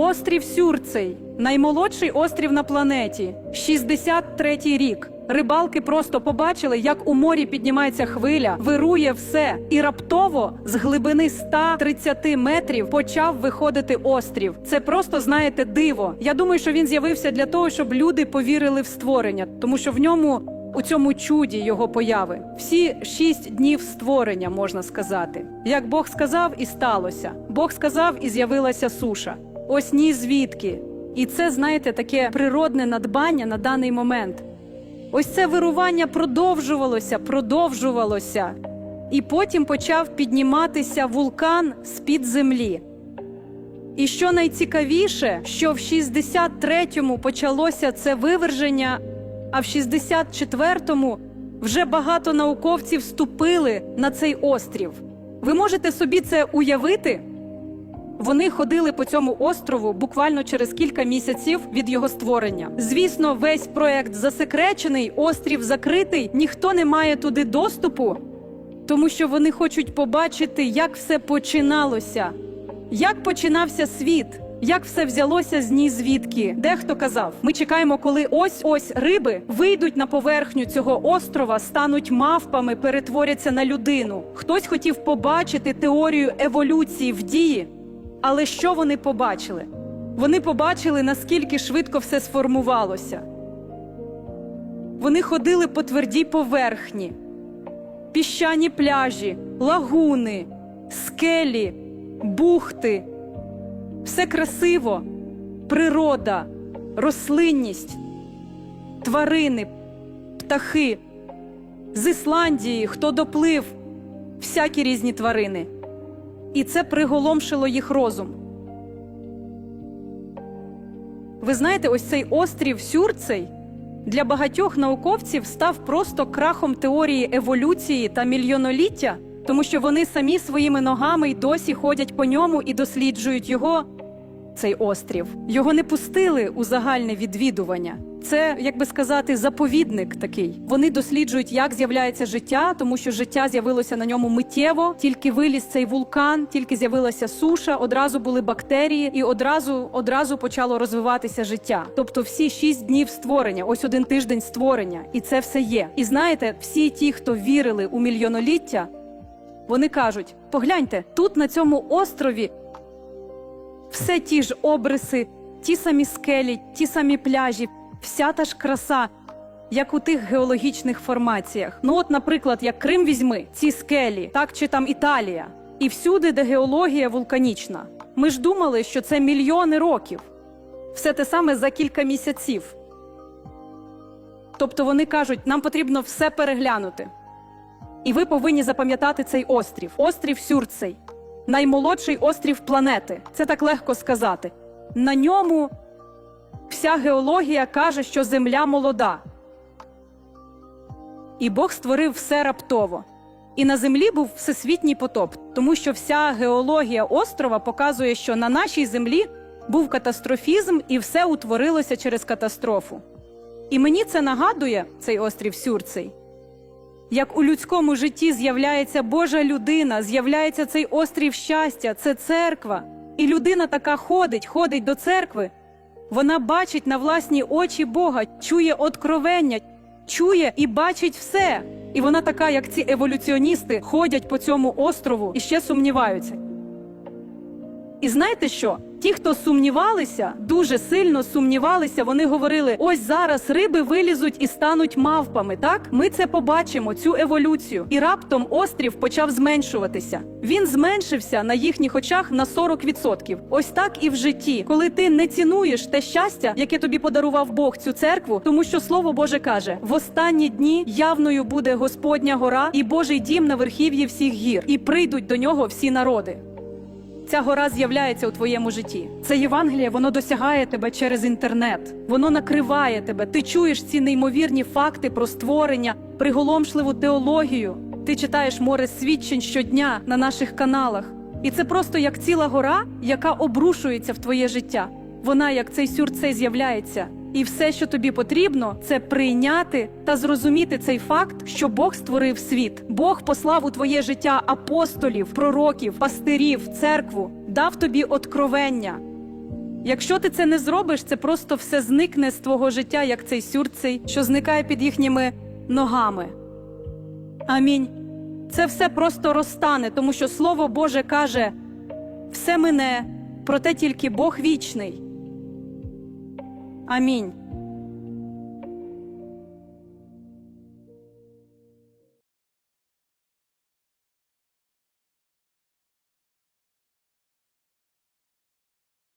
Острів Сюрцей, наймолодший острів на планеті, 63-й рік. Рибалки просто побачили, як у морі піднімається хвиля, вирує все, і раптово з глибини 130 метрів почав виходити острів. Це просто знаєте диво. Я думаю, що він з'явився для того, щоб люди повірили в створення, тому що в ньому у цьому чуді його появи. Всі шість днів створення можна сказати. Як Бог сказав, і сталося. Бог сказав, і з'явилася суша. Ось ні звідки. І це, знаєте, таке природне надбання на даний момент. Ось це вирування продовжувалося, продовжувалося. І потім почав підніматися вулкан з-під землі. І що найцікавіше, що в 63-му почалося це виверження, а в 64-му вже багато науковців вступили на цей острів. Ви можете собі це уявити? Вони ходили по цьому острову буквально через кілька місяців від його створення. Звісно, весь проект засекречений, острів закритий, ніхто не має туди доступу, тому що вони хочуть побачити, як все починалося, як починався світ. Як все взялося з ні звідки? Дехто казав: ми чекаємо, коли ось ось риби вийдуть на поверхню цього острова, стануть мавпами, перетворяться на людину. Хтось хотів побачити теорію еволюції в дії, але що вони побачили? Вони побачили, наскільки швидко все сформувалося. Вони ходили по твердій поверхні, піщані пляжі, лагуни, скелі, бухти. Все красиво, природа, рослинність, тварини, птахи. З Ісландії, хто доплив, всякі різні тварини. І це приголомшило їх розум. Ви знаєте, ось цей острів Сюрцей для багатьох науковців став просто крахом теорії еволюції та мільйоноліття, тому що вони самі своїми ногами й досі ходять по ньому і досліджують його. Цей острів його не пустили у загальне відвідування. Це, як би сказати, заповідник такий. Вони досліджують, як з'являється життя, тому що життя з'явилося на ньому миттєво. Тільки виліз цей вулкан, тільки з'явилася суша, одразу були бактерії, і одразу одразу почало розвиватися життя. Тобто, всі шість днів створення, ось один тиждень створення, і це все є. І знаєте, всі ті, хто вірили у мільйоноліття, вони кажуть: погляньте, тут на цьому острові все ті ж обриси, ті самі скелі, ті самі пляжі, вся та ж краса, як у тих геологічних формаціях. Ну, от, наприклад, як Крим візьми, ці скелі, так чи там Італія, і всюди, де геологія вулканічна. Ми ж думали, що це мільйони років, все те саме за кілька місяців. Тобто вони кажуть, нам потрібно все переглянути. І ви повинні запам'ятати цей острів острів Сюрцей наймолодший острів планети. Це так легко сказати. На ньому вся геологія каже, що Земля молода. І Бог створив все раптово. І на землі був всесвітній потоп, тому що вся геологія острова показує, що на нашій землі був катастрофізм і все утворилося через катастрофу. І мені це нагадує цей острів Сюрцей. Як у людському житті з'являється Божа людина, з'являється цей острів щастя, це церква. І людина така ходить, ходить до церкви. Вона бачить на власні очі Бога, чує откровення, чує і бачить все. І вона така, як ці еволюціоністи, ходять по цьому острову і ще сумніваються. І знаєте що? Ті, хто сумнівалися, дуже сильно сумнівалися, вони говорили: ось зараз риби вилізуть і стануть мавпами. Так, ми це побачимо, цю еволюцію. І раптом острів почав зменшуватися. Він зменшився на їхніх очах на 40%. Ось так і в житті, коли ти не цінуєш те щастя, яке тобі подарував Бог цю церкву, тому що слово Боже каже: в останні дні явною буде Господня гора і Божий дім на верхів'ї всіх гір, і прийдуть до нього всі народи ця гора з'являється у твоєму житті. Це Євангеліє, воно досягає тебе через інтернет, воно накриває тебе. Ти чуєш ці неймовірні факти про створення, приголомшливу теологію. Ти читаєш море свідчень щодня на наших каналах. І це просто як ціла гора, яка обрушується в твоє життя. Вона, як цей сюрцей, з'являється. І все, що тобі потрібно, це прийняти та зрозуміти цей факт, що Бог створив світ. Бог послав у твоє життя апостолів, пророків, пастирів, церкву, дав тобі откровення. Якщо ти це не зробиш, це просто все зникне з твого життя, як цей сюрцей, що зникає під їхніми ногами. Амінь. Це все просто розтане, тому що Слово Боже каже: все мине, проте тільки Бог вічний. Амінь.